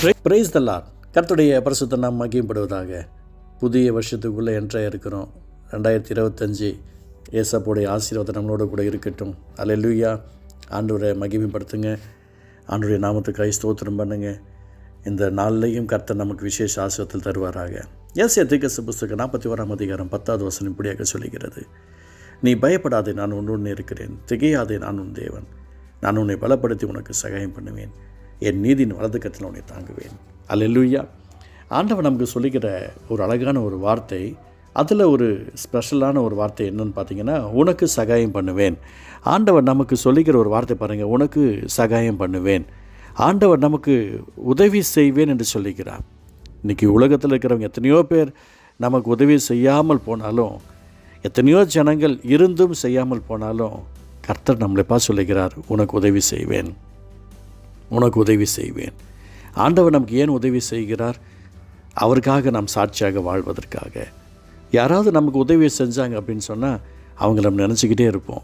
Price தல்லார் கர்த்துடைய பரிசுத்த நாம் மகிம்படுவதாக புதிய வருஷத்துக்குள்ளே என்ட்ராக இருக்கிறோம். ரெண்டாயிரத்தி இருபத்தஞ்சி ஏசப்போடைய ஆசீர்வாதம் நம்மளோட கூட இருக்கட்டும். அல்லேலூயா ஆண்டவரை மகிமைப்படுத்துங்க. ஆண்டுடைய நாமத்துக்காய் ஸ்தோத்திரம் பண்ணுங்க. இந்த நாள்லையும் கர்த்தர் நமக்கு விசேஷ ஆசிரியத்தில் தருவாராக. ஏசிய தீக்கச புஸ்தகம் நாற்பத்தி ஓராம் அதிகாரம் பத்தாவது வசனம் இப்படியாக சொல்லுகிறது. நீ பயப்படாதே நான் உன்னுடன் இருக்கிறேன். திகையாதே நான் உன் தேவன். நான் உன்னை பலப்படுத்தி உனக்கு சகாயம் பண்ணுவேன். என் நீதியின் வலது கத்தில் உன்னை தாங்குவேன். அல்லா ஆண்டவன் நமக்கு சொல்லிக்கிற ஒரு அழகான ஒரு வார்த்தை அதில் ஒரு ஸ்பெஷலான ஒரு வார்த்தை என்னன்னு பார்த்தீங்கன்னா உனக்கு சகாயம் பண்ணுவேன். ஆண்டவர் நமக்கு சொல்லிக்கிற ஒரு வார்த்தை பாருங்கள் உனக்கு சகாயம் பண்ணுவேன். ஆண்டவர் நமக்கு உதவி செய்வேன் என்று சொல்லிக்கிறார் இன்றைக்கி உலகத்தில் இருக்கிறவங்க எத்தனையோ பேர் நமக்கு உதவி செய்யாமல் போனாலும் எத்தனையோ ஜனங்கள் இருந்தும் செய்யாமல் போனாலும் கர்த்தர் நம்மளை பார்த்து சொல்லுகிறார் உனக்கு உதவி செய்வேன். உனக்கு உதவி செய்வேன். ஆண்டவர் நமக்கு ஏன் உதவி செய்கிறார்? அவருக்காக நாம் சாட்சியாக வாழ்வதற்காக. யாராவது நமக்கு உதவி செஞ்சாங்க அப்படின்னு சொன்னால் அவங்கள நம்ம நினச்சிக்கிட்டே இருப்போம்.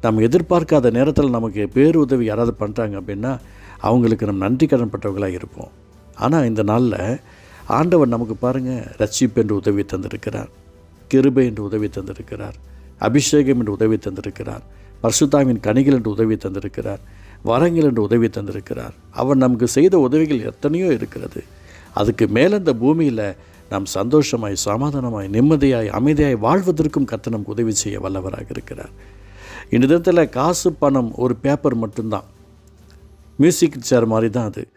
நம்ம எதிர்பார்க்காத நேரத்தில் நமக்கு பேர் உதவி யாராவது பண்ணுறாங்க அப்படின்னா அவங்களுக்கு நம்ம நன்றி கடன்பட்டவர்களாக இருப்போம். ஆனால் இந்த நாளில் ஆண்டவர் நமக்கு பாருங்கள் ரட்சிப்பு என்று உதவி தந்திருக்கிறார். கிருபை என்று உதவி தந்திருக்கிறார். அபிஷேகம் என்று உதவி தந்திருக்கிறார். பர்சுதாவின் கனிகள் என்று உதவி தந்திருக்கிறார். வரங்கள் என்று உதவி தந்திருக்கிறார். அவர் நமக்கு செய்த உதவிகள் எத்தனையோ இருக்கிறது. அதுக்கு மேலே இந்த பூமியில் நாம் சந்தோஷமாய் சமாதானமாய் நிம்மதியாய் அமைதியாய் வாழ்வதற்கும் கத்தனம் நமக்கு உதவி செய்ய வல்லவராக இருக்கிறார். இந்த தினத்தில் காசு பணம் ஒரு பேப்பர் மட்டும்தான். மியூசிக் சேர் மாதிரி தான் அது.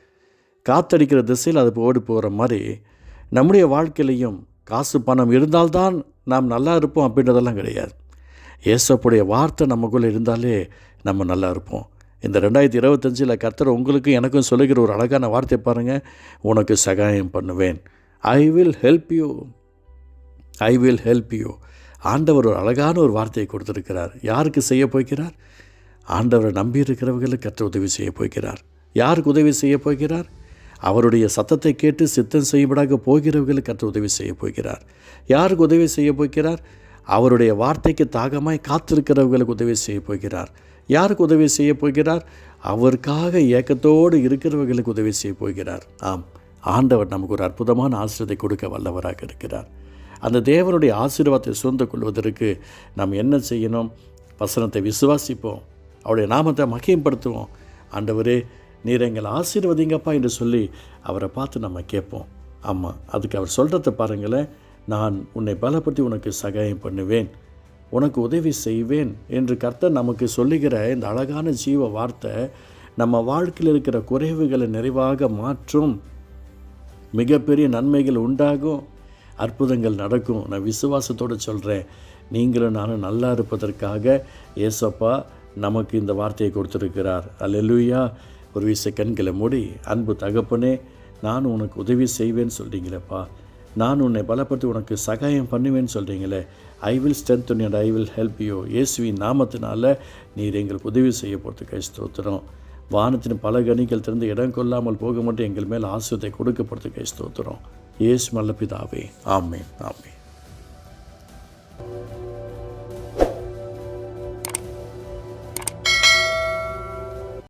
காத்தடிக்கிற திசையில் அது ஓடி போகிற மாதிரி நம்முடைய வாழ்க்கையிலையும் காசு பணம் இருந்தால்தான் நாம் நல்லா இருப்போம் அப்படின்றதெல்லாம் கிடையாது. ஏசப்புடைய வார்த்தை நமக்குள்ளே இருந்தாலே நம்ம நல்லா இருப்போம். இந்த ரெண்டாயிரத்தி இருபத்தஞ்சில் கர்த்தர் உங்களுக்கும் எனக்கும் சொல்லுகிற ஒரு அழகான வார்த்தை பாருங்கள் உனக்கு சகாயம் பண்ணுவேன். I will help you I will help you ஆண்டவர் ஒரு அழகான ஒரு வார்த்தையை கொடுத்துருக்கிறார். யாருக்கு செய்ய போகிறார்? ஆண்டவரை நம்பி இருக்கிறவர்களுக்கு கற்று உதவி செய்ய போகிறார். யாருக்கு உதவி செய்ய போகிறார்? அவருடைய சத்தத்தை கேட்டு சித்தம் செய்யப்படாக போகிறவர்களுக்கு கற்று உதவி செய்ய போகிறார். யாருக்கு உதவி செய்ய போகிறார்? அவருடைய வார்த்தைக்கு தாகமாய் காத்திருக்கிறவர்களுக்கு உதவி செய்ய போகிறார். யாருக்கு உதவி செய்ய போகிறார்? அவருக்காக ஏக்கத்தோடு இருக்கிறவர்களுக்கு உதவி செய்ய போகிறார். ஆம் ஆண்டவர் நமக்கு ஒரு அற்புதமான ஆசிரியத்தை கொடுக்க வல்லவராக இருக்கிறார். அந்த தேவனுடைய ஆசீர்வாதத்தை சூழ்ந்து கொள்வதற்கு நாம் என்ன செய்யணும்? வசனத்தை விசுவாசிப்போம். அவருடைய நாமத்தை மகியப்படுத்துவோம் ஆண்டவரே நீர் எங்களை ஆசீர்வதிங்கப்பா என்று சொல்லி அவரை பார்த்து நம்ம கேட்போம். ஆமாம் அதுக்கு அவர் சொல்கிறத பாருங்களேன். நான் உன்னை பலப்படுத்தி உனக்கு சகாயம் பண்ணுவேன். உனக்கு உதவி செய்வேன் என்று கர்த்தர் நமக்கு சொல்லுகிற இந்த அழகான ஜீவ வார்த்தை நம்ம வாழ்க்கையில் இருக்கிற குறைவுகளை நிறைவாக மாற்றும். மிகப்பெரிய நன்மைகள் உண்டாகும். அற்புதங்கள் நடக்கும். நான் விசுவாசத்தோடு சொல்கிறேன் நீங்களும் நானும் நல்லா இருப்பதற்காக ஏசப்பா நமக்கு இந்த வார்த்தையை கொடுத்துருக்கிறார். அல்லெலுயா ஒரு வீச கண்களை மூடி அன்பு தகப்பனே நான் உனக்கு உதவி செய்வேன்னு சொல்கிறீங்களேப்பா நான் உன்னை பலப்படுத்தி உனக்கு சகாயம் பண்ணுவேன்னு சொல்கிறீங்களே I will strength and I will help you இயேசுவின் நாமத்தினால நீர் எங்களுக்கு உதவி செய்ய போகிறதுக்கு ஊத்துறோம் வானத்தின் பல கனிகள் திறந்து இடம் கொள்ளாமல் போக மட்டும் எங்கள் மேல் ஆசிரியத்தை கொடுக்கப்படுறதுக்கு ஸ்தோத்திரம். இயேசு மல்ல பிதாவே. ஆமே ஆமே